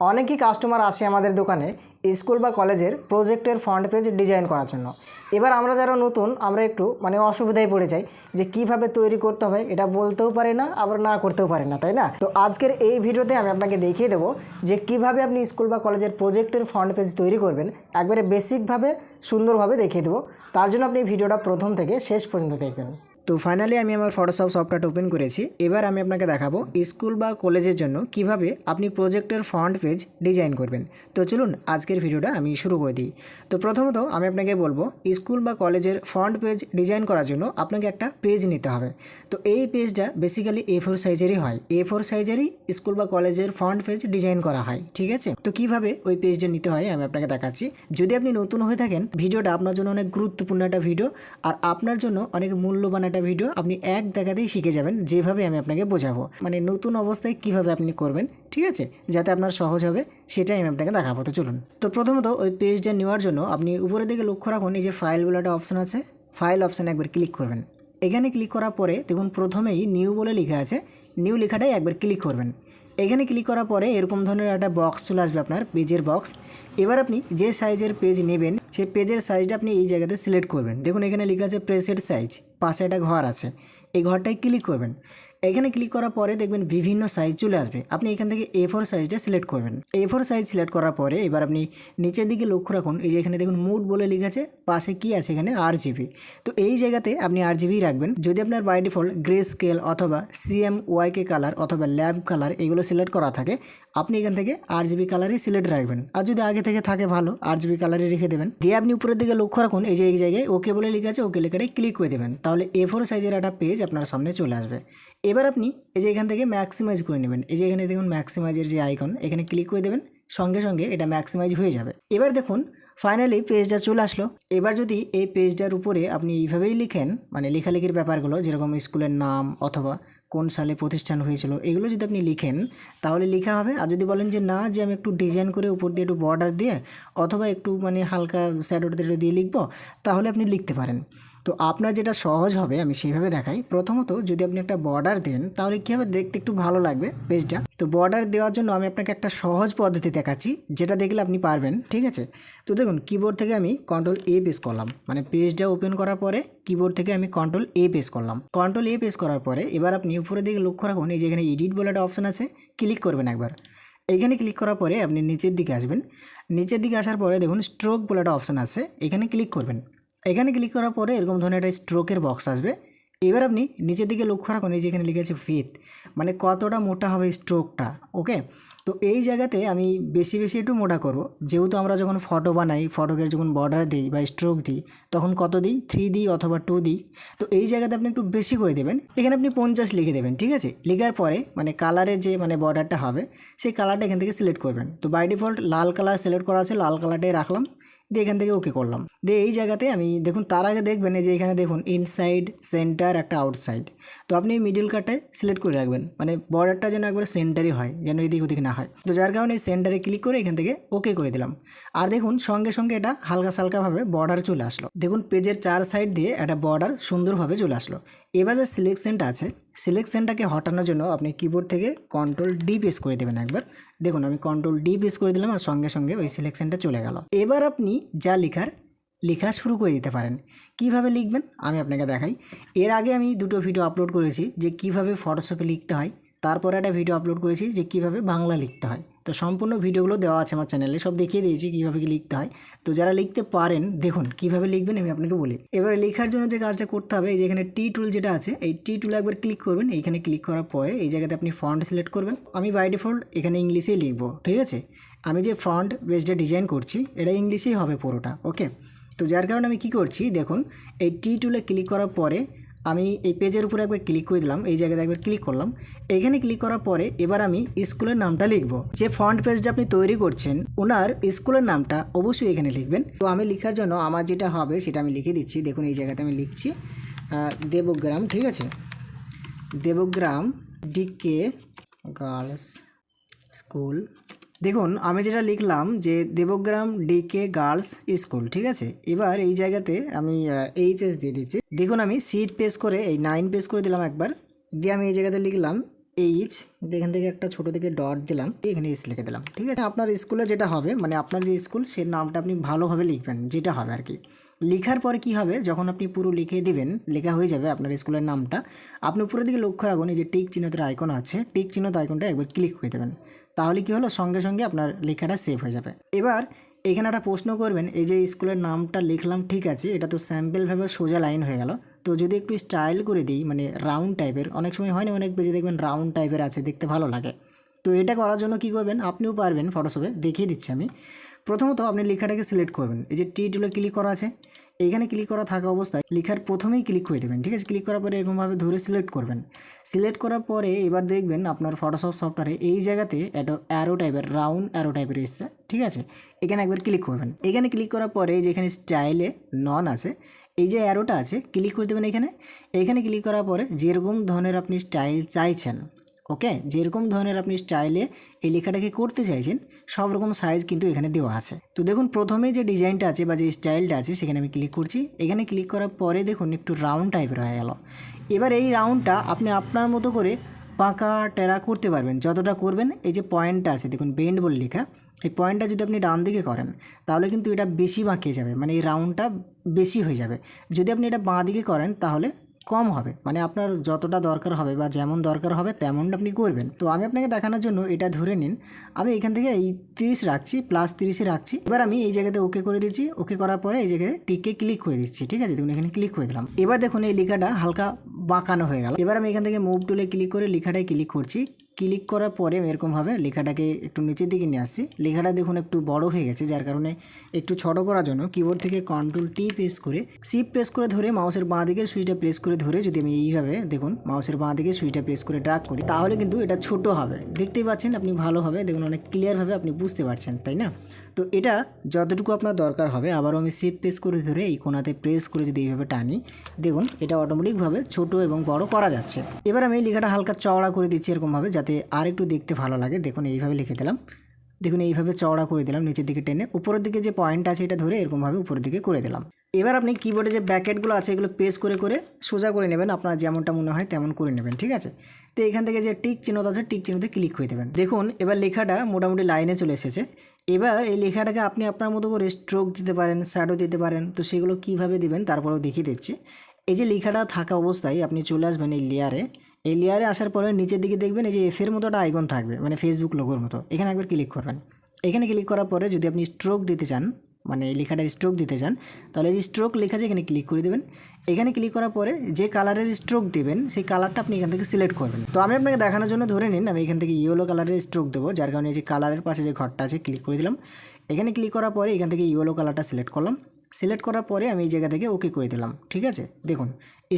অনেকই কাস্টমার আসে আমাদের দোকানে স্কুল বা কলেজের প্রজেক্টের ফ্রন্ট পেজ ডিজাইন করার জন্য। এবার আমরা যারা নতুন, আমরা একটু মানে অসুবিধায় পড়ে যাই যে কীভাবে তৈরি করতে হয়, এটা বলতেও পারি না, আবার না করতেও পারি না, তাই না? তো আজকের এই ভিডিওতে আমি আপনাকে দেখিয়ে দেবো যে কীভাবে আপনি স্কুল বা কলেজের প্রজেক্টের ফ্রন্ট পেজ তৈরি করবেন, একবারে বেসিকভাবে সুন্দরভাবে দেখিয়ে দেবো। তার জন্য আপনি ভিডিওটা প্রথম থেকে শেষ পর্যন্ত দেখবেন। তো ফাইনালি আমি আমার ফটোশপ সফটওয়্যারটা ওপেন করেছি। এবার আমি আপনাকে দেখাবো স্কুল বা কলেজের জন্য কীভাবে আপনি প্রজেক্টের ফ্রন্ট পেজ ডিজাইন করবেন। তো চলুন আজকের ভিডিওটা আমি শুরু করে দিই। তো প্রথমত আমি আপনাকে বলব, স্কুল বা কলেজের ফ্রন্ট পেজ ডিজাইন করার জন্য আপনাকে একটা পেজ নিতে হবে। তো এই পেজটা বেসিক্যালি এ ফোর সাইজেরই হয়। এ ফোর সাইজেরই স্কুল বা কলেজের ফ্রন্ট পেজ ডিজাইন করা হয়, ঠিক আছে? তো কীভাবে ওই পেজটা নিতে হয় আমি আপনাকে দেখাচ্ছি। যদি আপনি নতুন হয়ে থাকেন, ভিডিওটা আপনার জন্য অনেক গুরুত্বপূর্ণ একটা ভিডিও, আর আপনার জন্য অনেক মূল্যবান একটা ভিডিও আপনি এক দেখাতেই শিখে যাবেন যেভাবে আমি আপনাকে বোঝাবো। মানে নতুন অবস্থায় কীভাবে আপনি করবেন, ঠিক আছে? যাতে আপনার সহজ হবে, সেটাই আমি আপনাকে দেখাবো। তো চলুন। তো প্রথমত ওই পেজটা নেওয়ার জন্য আপনি উপরের দিকে লক্ষ্য রাখুন, এই যে ফাইল বলে একটা অপশান আছে ফাইল অপশানে একবার ক্লিক করবেন। এখানে ক্লিক করার পরে দেখুন প্রথমেই নিউ বলে লেখা আছে নিউ লেখাটাই একবার ক্লিক করবেন। এখানে ক্লিক করার পরে এরকম ধরনের একটা বক্স চলে আসবে আপনার, পেজের বক্স এবার আপনি যে সাইজের পেজ নেবেন সেই পেজের সাইজটা আপনি এই জায়গাতে সিলেক্ট করবেন। দেখুন, এখানে লেখা আছে প্রেসেড সাইজ পাশে একটা ঘর আছে। এই ঘরটায় ক্লিক করবেন। এখানে ক্লিক করার পরে দেখবেন বিভিন্ন সাইজ চলে আসবে। আপনি এখান থেকে এ ফোর সাইজটা সিলেক্ট করবেন। এ ফোর সাইজ সিলেক্ট করার পরে এবার আপনি নিচের দিকে লক্ষ্য রাখুন। এই যে এখানে দেখুন মুড বলে লেখা আছে, পাশে কি আছে এখানে? আর জিবি তো এই জায়গাতে আপনি আর জিবি রাখবেন। যদি আপনার বাই ডিফল্ট গ্রে স্কেল অথবা সিএম ওয়াইকে কালার অথবা ল্যাব কালার এগুলো সিলেক্ট করা থাকে, আপনি এখান থেকে আর জিবি কালারই সিলেক্ট রাখবেন। আর যদি আগে থেকে থাকে ভালো আর জিবি কালারই রেখে দেবেন। দিয়ে আপনি উপরের দিকে লক্ষ্য রাখুন, এই যে এই জায়গায় ওকে বলে লেখা আছে, ওকে লেখাটাই ক্লিক করে দেবেন। তাহলে এ ফোর সাইজের একটা পেজ আপনার সামনে চলে আসবে। এবার আপনি এই যে এখান থেকে ম্যাক্সিমাইজ করে নেবেন। এই যে এখানে দেখুন ম্যাক্সিমাইজের যে আইকন এখানে ক্লিক করে দেবেন। সঙ্গে সঙ্গে এটা ম্যাক্সিমাইজ হয়ে যাবে। এবার দেখুন ফাইনালি পেজটা চলে আসলো। এবার যদি এই পেজটার উপরে আপনি এইভাবেই লিখেন মানে লেখালেখির ব্যাপারগুলো, যেরকম স্কুলের নাম অথবা কোন সালে প্রতিষ্ঠান হয়েছিল, এগুলো যদি আপনি লিখেন, তাহলে লেখা হবে, আর যদি বলেন যে, না, যে আমি একটু ডিজাইন করে উপর দিয়ে একটু বর্ডার দিয়ে, অথবা একটু মানে হালকা স্যাডোটা দিয়ে লিখব, তাহলে আপনি লিখতে পারেন। তো আপনার যেটা সহজ হবে, আমি সেইভাবে দেখাই। প্রথমত যদি আপনি একটা বর্ডার দেন, তাহলে কী হবে? দেখতে একটু ভালো লাগবে পেজটা। তো বর্ডার দেওয়ার জন্য আমি আপনাকে একটা সহজ পদ্ধতি দেখাচ্ছি, যেটা দেখলে আপনি পারবেন, ঠিক আছে? তো দেখুন কিবোর্ড থেকে আমি কন্ট্রোল এ পেস করলাম। মানে পেজটা ওপেন করার পরে কিবোর্ড থেকে আমি কন্ট্রোল এ পেস করলাম। কন্ট্রোল এ পেস করার পরে এবার আপনি উপরের দিকে লক্ষ্য রাখুন, এই যে এখানে এডিট বলে একটা অপশান আছে ক্লিক করবেন একবার। এখানে ক্লিক করার পরে আপনি নিচের দিকে আসবেন। নিচের দিকে আসার পরে দেখুন স্ট্রোক বলে একটা অপশান আছে, এখানে ক্লিক করবেন। এখানে ক্লিক করার পরে এরকম ধরনের একটা স্ট্রোকের বক্স আসবে। এবার আপনি নিচের দিকে লক্ষ্য রাখুন, এই যে এখানে লিখেছে ফিথ মানে কতটা মোটা হবে স্ট্রোকটা ওকে তো এই জায়গাতে আমি বেশি বেশি একটু মোটা করব। যেহেতু আমরা যখন ফটো বানাই ফটোকে যখন বর্ডার দিই বা স্ট্রোক দিই, তখন কত দিই? থ্রি দিই অথবা টু দিই। তো এই জায়গাতে আপনি একটু বেশি করে দেবেন। এখানে আপনি পঞ্চাশ লিখে দেবেন, ঠিক আছে? লেখার পরে মানে কালারের যে মানে বর্ডারটা হবে, সেই কালারটা এখান থেকে সিলেক্ট করবেন। তো বাই ডিফল্ট লাল কালার সিলেক্ট করা আছে, লাল কালারটাই রাখলাম। দিয়ে এখান থেকে ওকে করলাম। দিয়ে এই জায়গাতে আমি, দেখুন, তার আগে দেখবেন যে এখানে দেখুন ইনসাইড সেন্টার একটা আউটসাইড তো আপনি এই মিডিল কার্ডটায় সিলেক্ট করে রাখবেন। মানে বর্ডারটা যেন একবার সেন্টারই হয়, যেন এদিক ওদিক না হয়। তো যার কারণে এই সেন্টারে ক্লিক করে এখান থেকে ওকে করে দিলাম। আর দেখুন, সঙ্গে সঙ্গে এটা হালকা সালকাভাবে বর্ডার চলে আসলো। দেখুন পেজের চার সাইড দিয়ে একটা বর্ডার সুন্দরভাবে চলে আসলো। এবার যে সিলেকশনটা আছে সিলেকশনটাকে হটানোর জন্য আপনি কিবোর্ড থেকে কন্ট্রোল ডি প্রেস করে দেবেন একবার। দেখুন, আমি কন্ট্রোল ডি প্রেস করে দিলাম আর সঙ্গে সঙ্গে ওই সিলেকশনটা চলে গেল। এবার আপনি যা লেখার, লেখা শুরু করে দিতে পারেন। কীভাবে লিখবেন, আমি আপনাকে দেখাই। এর আগে আমি দুটো ভিডিও আপলোড করেছি যে কীভাবে ফটোশপে লিখতে হয়, তারপরে একটা ভিডিও আপলোড করেছি যে কীভাবে বাংলা লিখতে হয়। তো সম্পূর্ণ ভিডিওগুলো দেওয়া আছে আমার চ্যানেলে, সব দেখিয়ে দিয়েছি কীভাবে কি লিখতে হয়। তো যারা লিখতে পারেন, দেখুন কীভাবে লিখবেন আমি আপনাকে বলি। এবারে লেখার জন্য যে কাজটা করতে হবে, এই যে এখানে টি টুল যেটা আছে, এই টি টুল একবার ক্লিক করবেন, এইখানে ক্লিক করার পরে এই জায়গাতে আপনি ফন্ট সিলেক্ট করবেন। আমি বাই ডিফল্ট এখানে ইংলিশেই লিখব, ঠিক আছে? আমি যে ফ্রন্ট বেসটা ডিজাইন করছি, এটা ইংলিশেই হবে পুরোটা ওকে তো যার কারণে আমি কি করছি, দেখুন, এই টি টুলে ক্লিক করার পরে আমি এই পেজের উপরে একবার ক্লিক করে দিলাম, এই জায়গাতে একবার ক্লিক করলাম। এখানে ক্লিক করার পরে এবার আমি স্কুলের নামটা লিখব। যে ফ্রন্ট পেজটা আপনি তৈরি করছেন, ওনার স্কুলের নামটা অবশ্যই এখানে লিখবেন। তো আমি লেখার জন্য আমার যেটা হবে সেটা আমি লিখে দিচ্ছি। দেখুন, এই জায়গাতে আমি লিখছি দেবগ্রাম, ঠিক আছে? দেবগ্রাম ডিকে গার্লস স্কুল দেখুন, আমি যেটা লিখলাম যে দেবগ্রাম ডিকে গার্লস স্কুল ঠিক আছে? এবার এই জায়গাতে আমি এইচএস দিয়ে দিচ্ছি। দেখুন আমি সিট পেস করে, এই নাইন পেস করে দিলাম একবার। দিয়ে আমি এই জায়গাতে লিখলাম এইচ এখান থেকে একটা ছোট থেকে ডট দিলাম এখানে এস লিখে দিলাম, ঠিক আছে? আপনার স্কুলে যেটা হবে মানে আপনার যে স্কুল সে নামটা আপনি ভালোভাবে লিখবেন, যেটা হবে আর কি। লেখার পর কি হবে, যখন আপনি পুরো লিখে দিবেন, লেখা হয়ে যাবে আপনার স্কুলের নামটা, আপনি উপরের দিকে লক্ষ্য রাখুন, এই যে টিক চিহ্নতের আইকন আছে টিক চিহ্নত আইকনটা একবার ক্লিক করে দেবেন। তাহলে কি হলো? সঙ্গে সঙ্গে আপনার লেখাটা সেভ হয়ে যাবে। এবার এখানে একটা প্রশ্ন করবেন, এই যে স্কুলের নামটা লিখলাম ঠিক আছে, এটা তো স্যাম্পেলভাবে সোজা লাইন হয়ে গেল। তো যদি একটু স্টাইল করে দিই মানে রাউন্ড টাইপের অনেক সময় হয় না, অনেক পেজে দেখবেন রাউন্ড টাইপের আছে, দেখতে ভালো লাগে। তো এটা করার জন্য কি করবেন, আপনিও পারবেন ফটোশপে দেখিয়ে দিচ্ছি আমি। প্রথমত আপনি লেখাটাকে সিলেক্ট করবেন, এই যে টি টুলে ক্লিক করা আছে এইখানে ক্লিক করা থাকা অবস্থায় লেখার প্রথমেই ক্লিক করে দেবেন, ঠিক আছে? ক্লিক করার পরে এরকমভাবে ধরে সিলেক্ট করবেন। সিলেক্ট করার পরে এবার দেখবেন আপনার ফটোশপ সফটওয়্যারে এই জায়গাতে একটা অ্যারো টাইপের রাউন্ড অ্যারো টাইপের এসছে, ঠিক আছে? এখানে একবার ক্লিক করবেন। এখানে ক্লিক করার পরে যেখানে স্টাইলে নন আছে, এই যে অ্যারোটা আছে ক্লিক করে দেবেন এখানে। এখানে ক্লিক করার পরে যেরকম ধরনের আপনি স্টাইল চাইছেন ওকে যেরকম ধরনের আপনি স্টাইলে এই লেখাটাকে করতে চাইছেন, সব রকম সাইজ কিন্তু এখানে দেওয়া আছে। তো দেখুন, প্রথমে যে ডিজাইনটা আছে বা যে স্টাইলটা আছে, সেখানে আমি ক্লিক করছি। এখানে ক্লিক করার পরে দেখুন, একটু রাউন্ড টাইপের হয়ে গেল। এবার এই রাউন্ডটা আপনি আপনার মতো করে পাকা টেরা করতে পারবেন। যতটা করবেন, এই যে পয়েন্টটা আছে, দেখুন বেন্ড বলে লেখা, এই পয়েন্টটা যদি আপনি ডান দিকে করেন, তাহলে কিন্তু এটা বেশি বাঁকিয়ে যাবে। মানে এই রাউন্ডটা বেশি হয়ে যাবে। যদি আপনি এটা বাঁ দিকে করেন, তাহলে কম হবে। মানে আপনার যতটা দরকার হবে বা যেমন দরকার হবে তেমনটা আপনি করবেন। তো আমি আপনাকে দেখানোর জন্য এটা ধরে নিন। আমি এখান থেকে এই তিরিশ রাখছি প্লাস তিরিশে রাখছি। এবার আমি এই জায়গাতে ওকে করে দিচ্ছি। ওকে করার পরে এই জায়গায় টিকে ক্লিক করে দিচ্ছি, ঠিক আছে? দেখুন, এখানে ক্লিক করে দিলাম। এবার দেখুন, এই লেখাটা হালকা বাঁকানো হয়ে গেল। এবার আমি এখান থেকে মুভ টুলে ক্লিক করে লেখাটায় ক্লিক করছি। ক্লিক করার পরে এরকমভাবে লেখাটাকে একটু নিচের দিকে নিয়ে আসছি। লেখাটা দেখুন একটু বড় হয়ে গেছে, যার কারণে একটু ছোটো করার জন্য কিবোর্ড থেকে কন্ট্রোল টি প্রেস করে সিপ প্রেস করে ধরে মাউসের বাঁ দিকের সুইচটা প্রেস করে ধরে যদি আমি এইভাবে দেখুন মাউসের বাঁ দিকে সুইচটা প্রেস করে ড্রাগ করি, তাহলে কিন্তু এটা ছোট হবে। দেখতেই পাচ্ছেন আপনি ভালোভাবে, দেখুন অনেক ক্লিয়ারভাবে আপনি বুঝতে পারছেন, তাই না? তো এটা যতটুকু আপনার দরকার হবে, আবারও আমি সিপ প্রেস করে ধরে এই কোনাতে প্রেস করে যদি এইভাবে টানি, দেখুন এটা অটোমেটিকভাবে ছোট এবং বড় করা যাচ্ছে। এবার আমি লেখাটা হালকা চওড়া করে দিচ্ছি এরকমভাবে, যাতে আর একটু দেখতে ভালো লাগে। দেখুন, এইভাবে লিখে দিলাম। দেখুন, এইভাবে চওড়া করে দিলাম, নিচের দিকে টেনে। উপরের দিকে যে পয়েন্ট আছে, এটা ধরে এরকমভাবে উপরের দিকে করে দিলাম। এবার আপনি কিবোর্ডে যে ব্যাকেটগুলো আছে, এগুলো পেস করে করে সোজা করে নেবেন। আপনার যেমনটা মনে হয় তেমন করে নেবেন, ঠিক আছে? তো এখান থেকে যে টিক চিহ্নটা আছে টিক চিহ্নতে ক্লিক করে দেবেন। দেখুন, এবার লেখাটা মোটামুটি লাইনে চলে এসেছে। এবার এই লেখাটাকে আপনি আপনার মতো করে স্ট্রোক দিতে পারেন শ্যাডো দিতে পারেন, তো সেগুলো কীভাবে দেবেন তারপরেও দেখিয়ে দিচ্ছি। এই যে লেখাটা থাকা অবস্থায় আপনি চলে আসবেন এই লেয়ারে এই লেয়ারে আসার পরে নিচের দিকে দেখবেন এই যে এফের মতো একটা আইকন থাকবে মানে ফেসবুক লোগোর মতো। এখানে একবার ক্লিক করবেন। এখানে ক্লিক করার পরে যদি আপনি স্ট্রোক দিতে চান মানে লেখাটার স্ট্রোক দিতে চান, তাহলে যে স্ট্রোক লেখা আছে এখানে ক্লিক করে দেবেন। এখানে ক্লিক করার পরে যে কালারের স্ট্রোক দেবেন, সেই কালারটা আপনি এখান থেকে সিলেক্ট করবেন। তো আমি আপনাকে দেখানোর জন্য ধরে নিন, আমি এখান থেকে ইয়েলো কালারের স্ট্রোক দেবো, যার কারণে যে কালারের পাশে যে ঘরটা আছে ক্লিক করে দিলাম। এখানে ক্লিক করার পরে এখান থেকে ইয়েলো কালারটা সিলেক্ট করলাম। সিলেক্ট করার পরে আমি এই জায়গা থেকে ওকে করে দিলাম, ঠিক আছে? দেখুন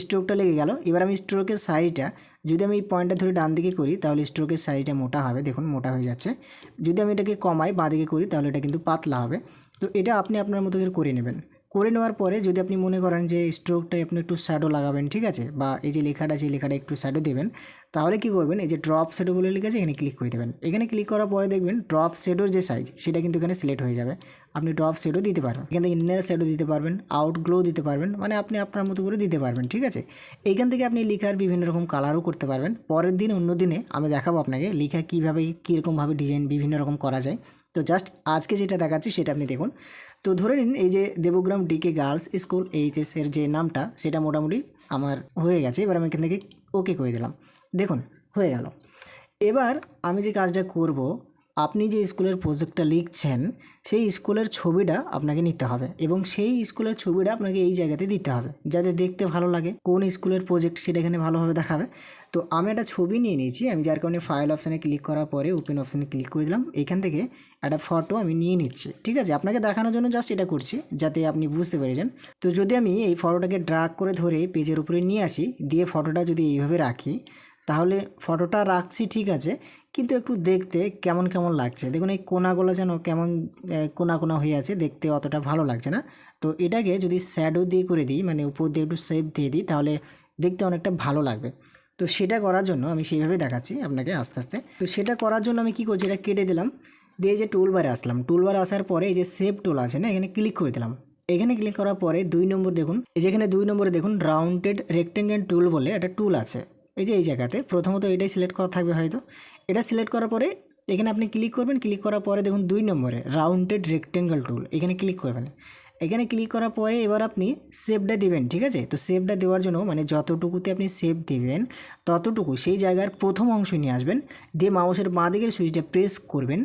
স্ট্রোকটা লেগে গেল। এবার আমি স্ট্রোকের সাইজটা যদি আমি পয়েন্টটা ধরে ডান দিকে করি, তাহলে স্ট্রোকের সাইজটা মোটা হবে। দেখুন, মোটা হয়ে যাচ্ছে। যদি আমি এটাকে কমাই বাঁ দিকে করি, তাহলে এটা কিন্তু পাতলা হবে। তো এটা আপনি আপনার মতো করে করে নেবেন। করে নেওয়ার পরে যদি আপনি মনে করেন যে স্ট্রোকটায় আপনি একটু শ্যাডো লাগাবেন, ঠিক আছে? বা এই যে লেখাটা আছে লেখাটা একটু শ্যাডো দেবেন, তাহলে কি করবেন? এই যে ড্রপ শ্যাডো বলে লেখা আছে, এখানে ক্লিক করে দেবেন। এখানে ক্লিক করার পরে দেখবেন ড্রপ শ্যাডোর যে সাইজ সেটা কিন্তু এখানে সিলেক্ট হয়ে যাবে। আপনি ড্রপ শ্যাডো দিতে পারবেন এখান থেকে ইনার শ্যাডো দিতে পারবেন আউট গ্লো দিতে পারবেন মানে আপনি আপনার মতো করে দিতে পারবেন, ঠিক আছে? এখান থেকে আপনি লেখার বিভিন্ন রকম কালারও করতে পারবেন। পরের দিন, অন্য দিনে আমি দেখাবো আপনাকে লেখা কীভাবে, কীরকমভাবে ডিজাইন বিভিন্ন রকম করা যায়। তো জাস্ট আজকে যেটা দেখাচ্ছি সেটা আপনি দেখুন। তো ধরে নিন এই যে Debagram DK girls school HS এর যে নামটা, সেটা মোটামুটি আমার হয়ে গেছে। এবার আমি এখান থেকে ওকে করে দিলাম। দেখুন, হয়ে গেল। এবার আমি যে কাজটা করব আপনি যে স্কুলের প্রজেক্টটা লিখছেন, সেই স্কুলের ছবিটা আপনাকে নিতে হবে এবং সেই স্কুলের ছবিটা আপনাকে এই জায়গাতে দিতে হবে যাতে দেখতে ভালো লাগে, কোন স্কুলের প্রজেক্ট সেটা এখানে ভালোভাবে দেখাবে। তো আমি একটা ছবি নিয়ে নিয়েছি, আমি যার কারণে ফাইল অপশানে ক্লিক করার পরে ওপেন অপশানে ক্লিক করে দিলাম, এখান থেকে একটা ফটো আমি নিয়ে নিচ্ছি, ঠিক আছে? আপনাকে দেখানোর জন্য জাস্ট এটা করছি, যাতে আপনি বুঝতে পেরেছেন। তো যদি আমি এই ফটোটাকে ড্রাগ করে ধরে পেজের উপরে নিয়ে আসি, দিয়ে ফটোটা যদি এইভাবে রাখি তাহলে ফটোটা রাখছি, ঠিক আছে? কিন্তু একটু দেখতে কেমন কেমন লাগছে? দেখুন, এই কোনাগুলো যেন কেমন কোনা কোনা হয়ে আছে, দেখতে অতটা ভালো লাগছে না। তো এটাকে যদি শ্যাডো দিয়ে করে দিই মানে উপর দিয়ে একটু শেপ দিয়ে দিই, তাহলে দেখতে অনেকটা ভালো লাগবে। তো সেটা করার জন্য আমি সেইভাবে দেখাচ্ছি আপনাকে আস্তে আস্তে। তো সেটা করার জন্য আমি কী করছি, এটা কেটে দিলাম। দিয়ে যে টুলবারে আসলাম। টুলবারে আসার পরে এই যে সেভ টুল আছে না, এখানে ক্লিক করে দিলাম। এখানে ক্লিক করার পরে দুই নম্বর দেখুন, এই যেখানে দুই নম্বরে দেখুন রাউন্ডেড রেক্টেঙ্গেল টুল বলে একটা টুল আছে। এই যে এই জায়গাতে প্রথমত এটাই সিলেক্ট করা থাকবে হয়তো। এটা সিলেক্ট করার পরে এখানে আপনি ক্লিক করবেন ক্লিক করার পরে দেখুন দুই নম্বরে রাউন্ডেড রেক্টেঙ্গেল টুল এখানে ক্লিক করবেন। এখানে ক্লিক করার পরে এবার আপনি সেভটা দেবেন, ঠিক আছে? তো সেভটা দেওয়ার জন্য মানে যতটুকুতে আপনি সেভ দেবেন, ততটুকু সেই জায়গার প্রথম অংশ নিয়ে আসবেন। দিয়ে মাউসের বাঁ দিকের সুইচটা প্রেস করবেন।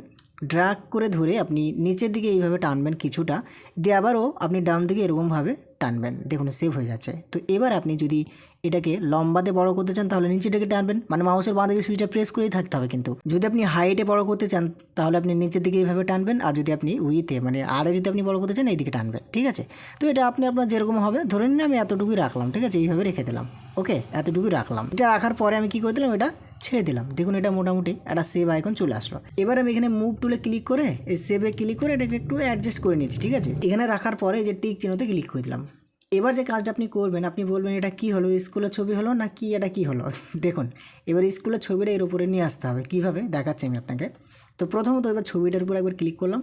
ড্রাগ করে ধরে আপনি নিচের দিকে এইভাবে টানবেন কিছুটা। দিয়ে আবারও আপনি ডান দিকে এরকমভাবে টানবেন। দেখুন সেভ হয়ে যাচ্ছে। তো এবার আপনি যদি এটাকে লম্বাতে বড় করতে চান, তাহলে নিচেটাকে টানবেন। মানে মাউসের বাঁ দিকে সুইচটা প্রেস করেই থাকতে হবে কিন্তু। যদি আপনি হাইটে বড় করতে চান, তাহলে আপনি নিচের দিকে এইভাবে টানবেন, আর যদি আপনি উইতে মানে আরে যদি আপনি বড় করতে চান, এইদিকে টানবেন, ঠিক আছে? তো এটা আপনি আপনার যেরকম হবে, ধরে নিন আমি এতটুকুই রাখলাম, ঠিক আছে? এইভাবে রেখে দিলাম, ওকে? এতটুকুই রাখলাম। এটা রাখার পরে আমি কি করে দিলাম, এটা ছেড়ে দিলাম। দেখুন এটা মোটামুটি একটা সেভ আইকন চলে আসলো। এবার আমি এখানে মুভ টুলে ক্লিক করে, এই সেভে ক্লিক করে এটাকে একটু অ্যাডজাস্ট করে নিয়েছি, ঠিক আছে? এখানে রাখার পরে যে টিক চিহ্নতে ক্লিক করে দিলাম। এবার যে কাজটা আপনি করবেন, আপনি বলবেন এটা কি হলো, স্কুলের ছবি হলো না কি এটা কি হলো? দেখুন, এবার স্কুলের ছবিটা এর উপরে নিয়ে আসতে হবে। কীভাবে? দেখাচ্ছি আমি আপনাকে। তো প্রথমত এবার ছবিটার উপর একবার ক্লিক করলাম।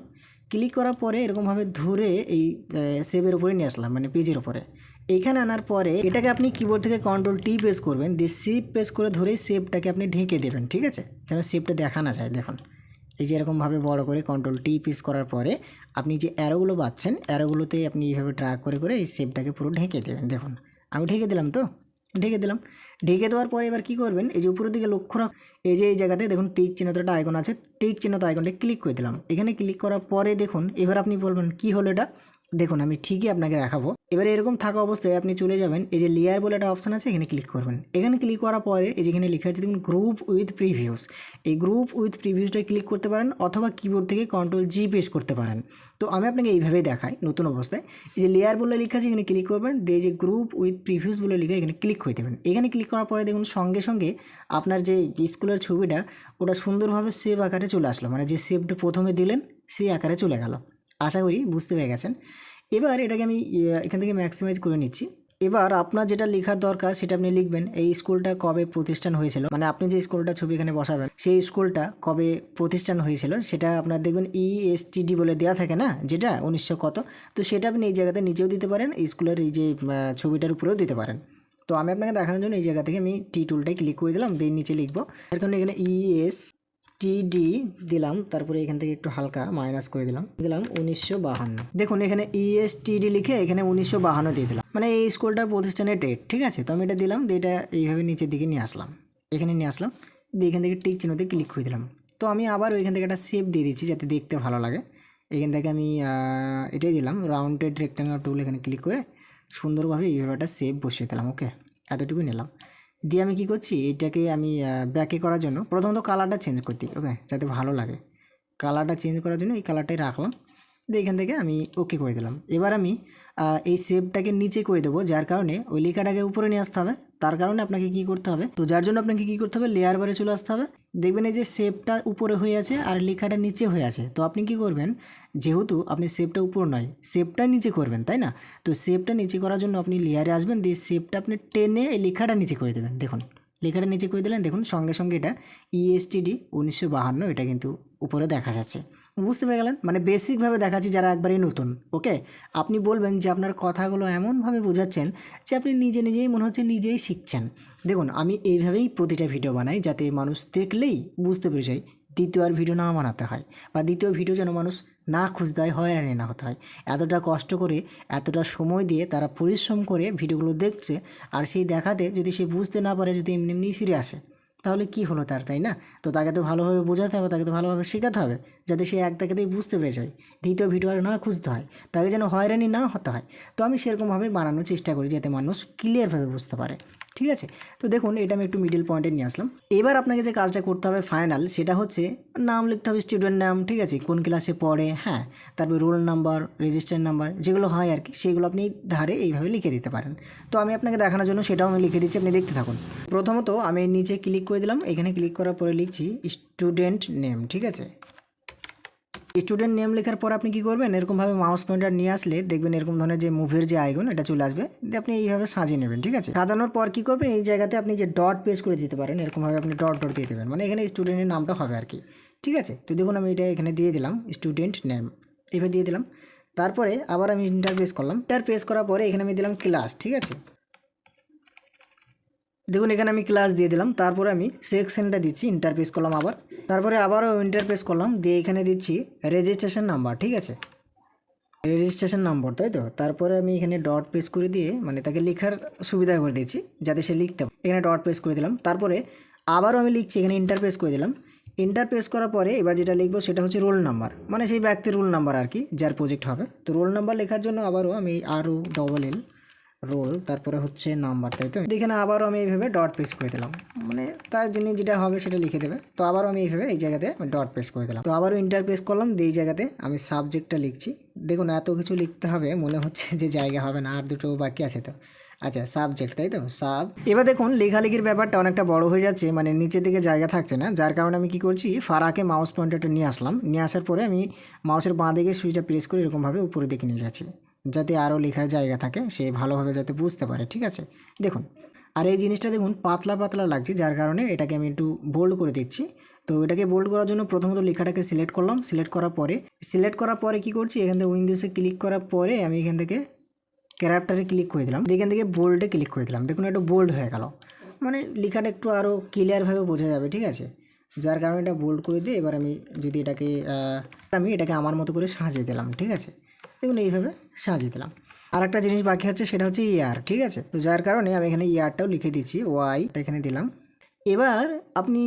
ক্লিক করার পরে এরকমভাবে ধরে এই সেভের উপরে নিয়ে আসলাম মানে পেজের উপরে। এইখানে আনার পরে এটাকে আপনি কিবোর্ড থেকে কন্ট্রোল টি প্রেস করবেন, দিয়ে সেভ প্রেস করে ধরে সেভটাকে আপনি ঢেকে দেবেন, ঠিক আছে? যেন সেভটা দেখা না যায়, দেখুন। এই যে এরকমভাবে বড় করে কন্ট্রোল টি পিস করার পরে আপনি যে অ্যারোগুলো পাচ্ছেন অ্যারোগুলোতে আপনি এইভাবে ট্রাক করে করে এই শেপটাকে পুরো ঢেকে দেবেন। দেখুন, আমি ঢেকে দিলাম তো? ঢেকে দিলাম। ঢেকে দেওয়ার পরে এবার কী করবেন? এই যে উপরের দিকে লক্ষ্য রাখ এই যে এই জায়গাতে দেখুন টিক চিহ্নত একটা আইকন আছে। টিক চিহ্নত আইকনটা ক্লিক করে দিলাম। এখানে ক্লিক করার পরে দেখুন, এবার আপনি বলবেন কি হলো এটা? দেখুন, আমি ঠিকই আপনাকে দেখাবো। এবার এরকম থাকা অবস্থায় আপনি চলে যাবেন, এই যে লেয়ার বলে একটা অপশান আছে, এখানে ক্লিক করবেন। এখানে ক্লিক করার পরে এই যেখানে লেখা আছে, দেখুন গ্রুপ উইথ প্রিভিউস এই গ্রুপ উইথ প্রিভিউসটা ক্লিক করতে পারেন অথবা কিবোর্ড থেকে কন্ট্রোল জি প্রেস করতে পারেন। তো আমি আপনাকে এইভাবেই দেখাই, নতুন অবস্থায়। এই যে লেয়ার বলে লেখা আছে, এখানে ক্লিক করবেন, দিয়ে যে গ্রুপ উইথ প্রিভিউস বলে লেখা, এখানে ক্লিক করে দেবেন। এখানে ক্লিক করার পরে দেখুন, সঙ্গে সঙ্গে আপনার যে স্কুলের ছবিটা, ওটা সুন্দরভাবে সেভ আকারে চলে আসলো। মানে যে সেভটা প্রথমে দিলেন, সেই আকারে চলে গেল। আশা করি বুঝতে পেরে গেছেন। এবার এটাকে আমি এখান থেকে ম্যাক্সিমাইজ করে নিচ্ছি। এবার আপনার যেটা লেখার দরকার সেটা আপনি লিখবেন, এই স্কুলটা কবে প্রতিষ্ঠান হয়েছিল? মানে আপনি যে স্কুলটা ছবি এখানে বসাবেন, সেই স্কুলটা কবে প্রতিষ্ঠান হয়েছিল? সেটা আপনার দেখবেন ই এস টি বলে দেওয়া থাকে না? যেটা উনিশশো কত? তো সেটা আপনি এই জায়গাতে নিচেও দিতে পারেন স্কুলের এই যে ছবিটার উপরেও দিতে পারেন। তো আমি আপনাকে দেখানোর জন্য এই জায়গা থেকে আমি টি টুলটাই ক্লিক করে দিলাম দিয়ে নিচে লিখব। এর কারণে এখানে ই এস টিডি দিলাম, তারপরে এখান থেকে একটু হালকা মাইনাস করে দিলাম। দিলাম উনিশশো বাহান্ন। দেখুন, এখানে E ইএসটিডি লিখে এখানে উনিশশো বাহান্ন দিয়ে দিলাম। মানে এই স্কুলটার প্রতিষ্ঠানের ডেট ঠিক আছে? তো আমি এটা দিলাম, দিয়ে এটা এইভাবে নিচের দিকে নিয়ে আসলাম। এখানে নিয়ে আসলাম, দিয়ে এখান থেকে টিক চিহ্নতে ক্লিক করে দিলাম। তো আমি আবার ওইখান থেকে একটা সেভ দিয়ে দিচ্ছি, যাতে দেখতে ভালো লাগে। এখান থেকে আমি এটাই দিলাম রাউন্ডেড রেক্টাঙ্গাল টুল এখানে ক্লিক করে সুন্দরভাবে এইভাবে একটা সেভ বসিয়ে দিলাম ওকে এতটুকু নিলাম। দিয়ে আমি কি করছি? এটাকে আমি ব্যাকে করার জন্য প্রথমত কালারটা চেঞ্জ করতে ওকে যাতে ভালো লাগে। কালারটা চেঞ্জ করার জন্য এই কালারটাই রাখলাম। দিয়ে এখান থেকে আমি ওকে করে দিলাম। এবার আমি এই সেভটাকে নিচে করে দেবো, যার কারণে ওই লেখাটাকে উপরে নিয়ে আসতে হবে। তার কারণে আপনাকে কি করতে হবে? তো যার জন্য আপনাকে কি করতে হবে? লেয়ার বারে চলে আসতে হবে। দেখবেন এই যে সেভটা উপরে হয়ে আছে আর লেখাটা নিচে হয়ে আছে। তো আপনি কি করবেন? যেহেতু আপনি সেভটা উপর নয় সেভটা নিচে করবেন, তাই না? তো সেভটা নিচে করার জন্য আপনি লেয়ারে আসবেন, দিয়ে সেভটা আপনি টেনে এই লেখাটা নিচে করে দেবেন। দেখুন, লেখাটা নিচে করে দিলেন। দেখুন, সঙ্গে সঙ্গে এটা E ইএসটিডি উনিশশো বাহান্ন, এটা কিন্তু উপরে দেখা যাচ্ছে। বুঝতে পেরে গেলেন? মানে বেসিকভাবে দেখাচ্ছি যারা একবারই নতুন ওকে আপনি বলবেন যে আপনার কথাগুলো এমনভাবে বোঝাচ্ছেন যে আপনি নিজে নিজেই মনে হচ্ছে নিজেই শিখছেন। দেখুন, আমি এইভাবেই প্রতিটা ভিডিও বানাই যাতে মানুষ দেখলেই বুঝতে পেরে যায় দ্বিতীয় আর ভিডিও না বানাতে হয় বা দ্বিতীয় ভিডিও যেন মানুষ না খুঁজতে হয়, হয়রানি না হতে হয়। এতটা কষ্ট করে, এতটা সময় দিয়ে তারা পরিশ্রম করে ভিডিওগুলো দেখছে আর সেই দেখাতে যদি সে বুঝতে না পারে, যদি এমনি এমনি ফিরে আসে তাহলে কি হলো তার, তাই না? তো তাকে তো ভালোভাবে বোঝাতে হবে, তাকে তো ভালোভাবে শেখাতে হবে, যাতে সে এক তাকে বুঝতে পেরে যায়। দ্বিতীয় ভিডিও আর না খুঁজতে হয়, তাকে যেন হয়রানি না হতে হয়। তো আমি সেরকমভাবে বানানোর চেষ্টা করি, যাতে মানুষ ক্লিয়ারভাবে বুঝতে পারে। ঠিক আছে? তো দেখুন, এটা আমি একটু মিডিল পয়েন্টে নিয়ে আসলাম। এবার আপনাকে যে কাজটা করতে হবে ফাইনাল সেটা হচ্ছে নাম লিখতে হবে স্টুডেন্ট নাম, ঠিক আছে? কোন ক্লাসে পড়ে হ্যাঁ? তারপর রোল নাম্বার রেজিস্টার নাম্বার যেগুলো হয় আর কি, সেগুলো আপনি ধারে এইভাবে লিখে দিতে পারেন। তো আমি আপনাকে দেখানোর জন্য সেটাও আমি লিখে দিচ্ছি, আপনি দেখতে থাকুন। প্রথমত আমি নিচে ক্লিক করে দিলাম, এখানে ক্লিক করার পরে লিখছি স্টুডেন্ট নেম ঠিক আছে? স্টুডেন্ট নেম লেখার পর আপনি কি করবেন? এরকমভাবে মাউস পয়েন্টার নিয়ে আসলে দেখবেন এরকম ধরনের যে মুভের যে আইকন, এটা চলে আসবে। দিয়ে আপনি এইভাবে সাজিয়ে নেবেন, ঠিক আছে? সাজানোর পর কি করবেন? এই জায়গাতে আপনি যে ডট পেজ করে দিতে পারেন, এরকমভাবে আপনি ডট ডট দিয়ে দেবেন। মানে এখানে স্টুডেন্টের নামটা হবে আর কি, ঠিক আছে? তো দেখুন আমি এটা এখানে দিয়ে দিলাম স্টুডেন্ট নেম এভাবে দিয়ে দিলাম। তারপরে আবার আমি ইন্টার পেজ করলাম। ইন্টার পেজ করার পরে এখানে আমি দিলাম ক্লাস ঠিক আছে? দেখুন, এখানে আমি ক্লাস দিয়ে দিলাম, তারপরে আমি সেকশনটা দিচ্ছি ইন্টারপেস করলাম আবার। তারপরে আবারও ইন্টারপেস করলাম, দিয়ে এখানে দিচ্ছি রেজিস্ট্রেশন নাম্বার ঠিক আছে? রেজিস্ট্রেশন নম্বর তাই তো? তারপরে আমি এখানে ডট পেস করে দিয়ে মানে তাকে লেখার সুবিধা করে দিচ্ছি, যাতে সে লিখতে। এখানে ডট পেস করে দিলাম, তারপরে আবারও আমি লিখছি, এখানে ইন্টারপেস করে দিলাম। ইন্টারপেস করার পরে এবার যেটা লিখব, সেটা হচ্ছে রোল নাম্বার মানে সেই ব্যক্তির রোল নাম্বার আর কি, যার প্রজেক্ট হবে। তো রোল নাম্বার লেখার জন্য আবারও আমি আরও ডবল এল রোল, তারপরে হচ্ছে নাম্বার, তাই তো? এখানে আবারও আমি এইভাবে ডট পেস করে দিলাম। মানে তার যিনি যেটা হবে সেটা লিখে দেবে। তো আবারও আমি এইভাবে এই জায়গাতে ডট পেস করে দিলাম। তো আবারও ইন্টার পেস করলাম এই জায়গাতে আমি সাবজেক্টটা লিখছি। দেখুন, এত কিছু লিখতে হবে, মনে হচ্ছে যে জায়গা হবে না, আর দুটো বাকি আছে তো। আচ্ছা সাবজেক্ট তাই তো? সাব এবার দেখুন, লেখালেখির ব্যাপারটা অনেকটা বড় হয়ে যাচ্ছে মানে নিচের দিকে জায়গা থাকছে না। যার কারণে আমি কি করছি, ফারাকে মাউস পয়েন্টারটা নিয়ে আসলাম। নিয়ে আসার পরে আমি মাউসের বাঁ দিকে সুইচটা প্রেস করে এরকমভাবে উপরের দিকে নিয়ে যাচ্ছি। যাতে আরও লেখার জায়গা থাকে, সে ভালোভাবে যাতে বুঝতে পারে, ঠিক আছে? দেখুন, আর এই জিনিসটা দেখুন, পাতলা পাতলা লাগছে, যার কারণে এটাকে আমি একটু বোল্ড করে দিচ্ছি। তো এটাকে বোল্ড করার জন্য প্রথমত লেখাটাকে সিলেক্ট করলাম। সিলেক্ট করার পরে সিলেক্ট করার পরে কি করছি? এখান থেকে উইন্ডোজে ক্লিক করার পরে আমি এখান থেকে ক্যারেক্টারে ক্লিক করে দিলাম। এখান থেকে বোল্ডে ক্লিক করে দিলাম। দেখুন একটু বোল্ড হয়ে গেল। মানে লেখাটা একটু আরও ক্লিয়ারভাবে বোঝা যাবে, ঠিক আছে? যার কারণে এটা বোল্ড করে দিয়ে এবার আমি যদি এটাকে আমি এটাকে আমার মতো করে সাজিয়ে দিলাম, ঠিক আছে? দেখুন এইভাবে সাজিয়ে দিলাম। আর একটা জিনিস বাকি হচ্ছে সেটা হচ্ছে ইয়ার ঠিক আছে? তো যার কারণে আমি এখানে ইয়ারটাও লিখে দিচ্ছি ওয়াই এখানে দিলাম। এবার আপনি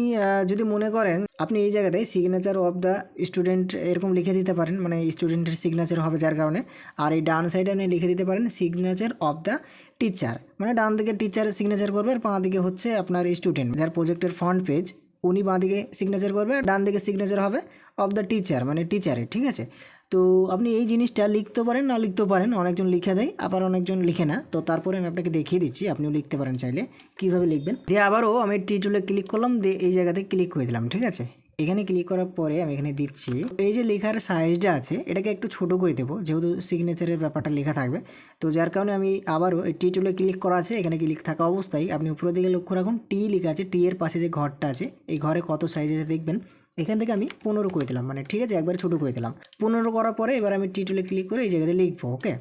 যদি মনে করেন, আপনি এই জায়গাতে সিগনেচার অফ দ্য স্টুডেন্ট এরকম লিখে দিতে পারেন মানে স্টুডেন্টের সিগনেচার হবে যার কারণে। আর এই ডান সাইডে আপনি লিখে দিতে পারেন সিগনেচার অফ দ্য টিচার মানে ডান দিকে টিচারের সিগনেচার করবে, আর বাঁ দিকে হচ্ছে আপনার স্টুডেন্ট যার প্রজেক্টের ফ্রন্ট পেজ উনি বাঁ দিকে সিগনেচার করবে ডান দিকে সিগনেচার হবে। অফ দ্য টিচার মানে টিচারের ঠিক আছে? তো আপনি এই জিনিসটা লিখতে পারেন, না লিখতেও পারেন, অনেকজন লিখে দেয়, আবার অনেকজন লিখে না। তো তারপরে আমি আপনাকে দেখিয়ে দিচ্ছি, আপনিও লিখতে পারেন চাইলে। কীভাবে লিখবেন? দিয়ে আবারও আমি টি টুলে ক্লিক করলাম, দিয়ে এই জায়গাতে ক্লিক করে দিলাম, ঠিক আছে? এখানে ক্লিক করার পরে আমি এখানে দিচ্ছি, এই যে লেখার সাইজটা আছে, এটাকে একটু ছোট করে দেবো, যেহেতু সিগনেচারের ব্যাপারটা লেখা থাকবে। তো যার কারণে আমি আবারও এই টি টুলে ক্লিক করা আছে, এখানে ক্লিক থাকা অবস্থায় আপনি উপরের দিকে লক্ষ্য রাখুন টি লেখা আছে টি এর পাশে যে ঘরটা আছে, এই ঘরে কত সাইজ আছে দেখবেন। এখান থেকে আমি পনেরো করে দিলাম। মানে ঠিক আছে, একবার ছোটো করে দিলাম। পনেরো করার পরে এবার আমি টি টুলে ক্লিক করে এই জায়গাতে লিখব ওকে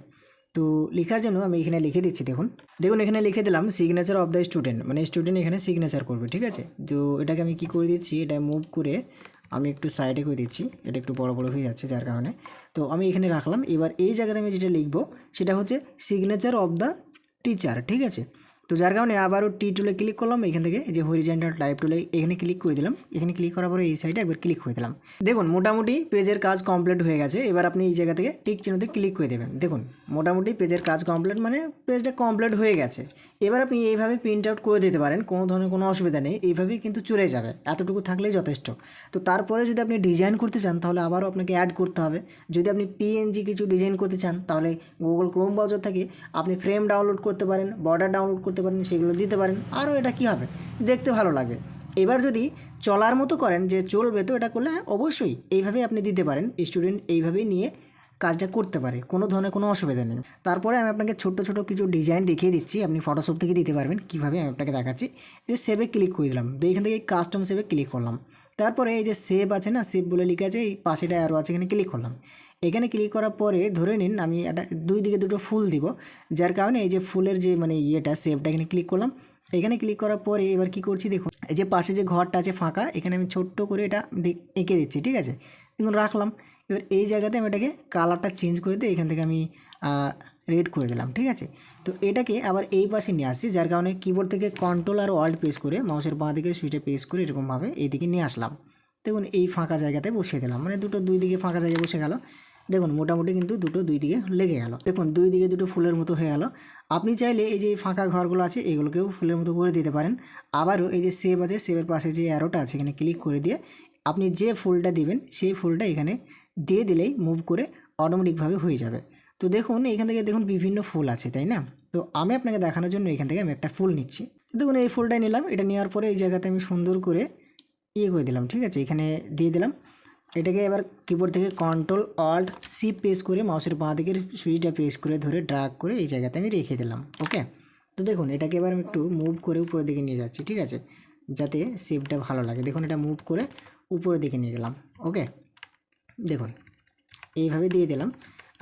তো লেখার জন্য আমি এখানে লিখে দিচ্ছি, দেখুন। দেখুন, এখানে লিখে দিলাম সিগনেচার অফ দ্য স্টুডেন্ট মানে স্টুডেন্ট এখানে সিগনেচার করবে, ঠিক আছে? তো এটাকে আমি কি করে দিচ্ছি? এটা মুভ করে আমি একটু সাইডে করে দিচ্ছি। এটা একটু বড় বড় হয়ে যাচ্ছে যার কারণে। তো আমি এখানে রাখলাম। এবার এই জায়গাতে আমি যেটা লিখব, সেটা হচ্ছে সিগনেচার অফ দ্য টিচার ঠিক আছে? তো যার কারণে আবারও টি টুলে ক্লিক করলাম, এখান থেকে যে হরিজেন্টাল টাইপ টুলে এখানে ক্লিক করে দিলাম। এখানে ক্লিক করার পরে এই সাইডে একবার ক্লিক করে দিলাম। দেখুন, মোটামুটি পেজের কাজ কমপ্লিট হয়ে গেছে। এবার আপনি এই জায়গা থেকে টিক চিহ্নতে ক্লিক করে দেবেন। দেখুন, মোটামুটি পেজের কাজ কমপ্লিট মানে পেজটা কমপ্লিট হয়ে গেছে। এবার আপনি এইভাবে প্রিন্ট আউট করে দিতে পারেন, কোনো ধরনের কোনো অসুবিধা নেই। এইভাবেই কিন্তু চলে যাবে। এতটুকু থাকলেই যথেষ্ট। তো তারপরে যদি আপনি ডিজাইন করতে চান, তাহলে আবারও আপনাকে অ্যাড করতে হবে। যদি আপনি পিএনজি কিছু ডিজাইন করতে চান, তাহলে গুগল ক্রোম ব্রাউজার থেকে আপনি ফ্রেম ডাউনলোড করতে পারেন বর্ডার ডাউনলোড করতে পারেন সেগুলো দিতে পারেন আরও এটা কি হবে? দেখতে ভালো লাগে। এবার যদি চলার মতো করেন যে চলবে তো এটা করলে হ্যাঁ, অবশ্যই এইভাবেই আপনি দিতে পারেন। স্টুডেন্ট এইভাবেই নিয়ে কাজটা করতে পারে, কোনো ধরনের কোনো অসুবিধা নেই। তারপরে আমি আপনাকে ছোট্ট ছোট কিছু ডিজাইন দেখিয়ে দিচ্ছি, আপনি ফটোশপ থেকে দিতে পারবেন, কীভাবে আমি আপনাকে দেখাচ্ছি। যে সেভে ক্লিক করে দিলাম, দিয়ে এখান থেকে কাস্টম সেভে ক্লিক করলাম। তারপরে এই যে সেভ আছে না সেভ বলে লিখে আছে, এই পাশেটা অ্যারো আছে, এখানে ক্লিক করলাম। এখানে ক্লিক করার পরে ধরে নিন, আমি একটা দুই দিকে দুটো ফুল দিব, যার কারণে এই যে ফুলের যে মানে ইয়েটা সেভটা এখানে ক্লিক করলাম। এখানে ক্লিক করার পরে এবার কি করছি দেখুন, এই যে পাশে যে ঘরটা আছে ফাঁকা, এখানে আমি ছোট্ট করে এটা এঁকে দিচ্ছি, ঠিক আছে? দেখুন, রাখলাম। এবার এই জায়গাতে আমি এটাকে কালারটা চেঞ্জ করে দিয়ে এখান থেকে আমি রেড করে দিলাম, ঠিক আছে? তো এটাকে আবার এই পাশে নিয়ে আসছি, যার কারণে কিবোর্ড থেকে কন্ট্রোল আর অল্ট পেস করে মাউসের বাঁ দিকের সুইচে প্রেস করে এরকমভাবে এইদিকে নিয়ে আসলাম। দেখুন, এই ফাঁকা জায়গাতে বসিয়ে দিলাম মানে দুটো দুই দিকে ফাঁকা জায়গায় বসে গেল। দেখুন, মোটামুটি কিন্তু দুটো দুই দিকে লেগে গেল। দেখুন, দুই দিকে দুটো ফুলের মতো হয়ে গেল। আপনি চাইলে এই যে ফাঁকা ঘরগুলো আছে, এগুলোকেও ফুলের মতো করে দিতে পারেন। আবারও এই যে সেভ আছে, সেভের পাশে যে অ্যারোটা আছে, এখানে ক্লিক করে দিয়ে আপনি যে ফুলটা দিবেন, সেই ফুলটা এখানে দিয়ে দিলেই মুভ করে অটোমেটিকভাবে হয়ে যাবে। তো দেখুন, এখান থেকে দেখুন বিভিন্ন ফুল আছে, তাই না? তো আমি আপনাকে দেখানোর জন্য এখান থেকে আমি একটা ফুল নিচ্ছি। দেখুন, এই ফুলটাই নিলাম। এটা নেওয়ার পরে এই জায়গাতে আমি সুন্দর করে ইয়ে করে দিলাম, ঠিক আছে? এখানে দিয়ে দিলাম। এটাকে এবার কিবোর্ড থেকে কন্ট্রোল অল্ট সি প্রেস করে মাউসের বাঁ দিকের সুইচটা প্রেস করে ধরে ড্রাগ করে এই জায়গাতে আমি রেখে দিলাম ওকে তো দেখুন, এটাকে এবার আমি একটু মুভ করে উপরের দিকে নিয়ে যাচ্ছি, ঠিক আছে? যাতে শেপটা ভালো লাগে। দেখুন, এটা মুভ করে উপরের দিকে নিয়ে গেলাম ওকে দেখুন, এইভাবে দিয়ে দিলাম।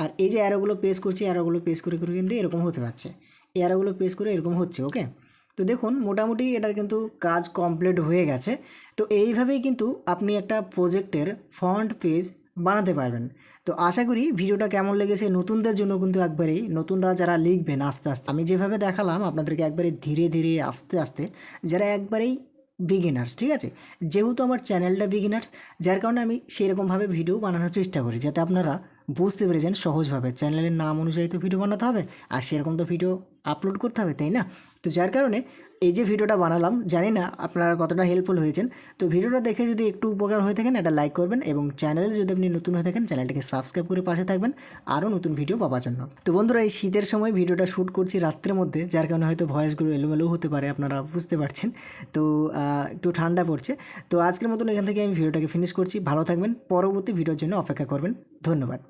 আর এই যে অ্যারোগুলো প্রেস করছি অ্যারোগুলো প্রেস করে করে কিন্তু এরকম হতে পারছে। এই অ্যারোগুলো প্রেস করে এরকম হচ্ছে ওকে তো দেখুন, মোটামুটি এটার কিন্তু কাজ কমপ্লিট হয়ে গেছে। তো এইভাবেই কিন্তু আপনি একটা প্রজেক্টের ফ্রন্ট পেজ বানাতে পারবেন। তো আশা করি ভিডিওটা কেমন লেগেছে নতুনদের জন্য কিন্তু একবারেই, নতুনরা যারা লিখবেন আস্তে আস্তে, আমি যেভাবে দেখালাম আপনাদেরকে একবারে ধীরে ধীরে, আস্তে আস্তে, যারা একবারেই বিগিনার্স ঠিক আছে? যেহেতু আমার চ্যানেলটা বিগিনার্স যার কারণে আমি সেরকমভাবে ভিডিও বানানোর চেষ্টা করি, যাতে আপনারা বুঝতে পেরেছেন সহজভাবে। চ্যানেলের নাম অনুযায়ী তো ভিডিও বানাতে হবে, আর সেরকম তো ভিডিও আপলোড করতে হবে, তাই না? তো যার কারণে এই যে ভিডিওটা বানালাম, জানি না আপনারা কতটা হেল্পফুল হয়েছেন, তো ভিডিওটা দেখে যদি একটু উপকার হয়ে থাকেন, এটা লাইক করবেন এবং চ্যানেলে যদি আপনি নতুন হয়ে থাকেন, চ্যানেলটাকে সাবস্ক্রাইব করে পাশে থাকবেন, আরও নতুন ভিডিও পাওয়ার জন্য। তো বন্ধুরা, এই শীতের সময় ভিডিওটা শ্যুট করছি রাত্রের মধ্যে, যার কারণে হয়তো ভয়েসগুলো এলোমেলো হতে পারে, আপনারা বুঝতে পারছেন। তো একটু ঠান্ডা পড়ছে, তো আজকের মতন এখান থেকে আমি ভিডিওটাকে ফিনিশ করছি, ভালো থাকবেন, পরবর্তী ভিডিওর জন্য অপেক্ষা করবেন, ধন্যবাদ।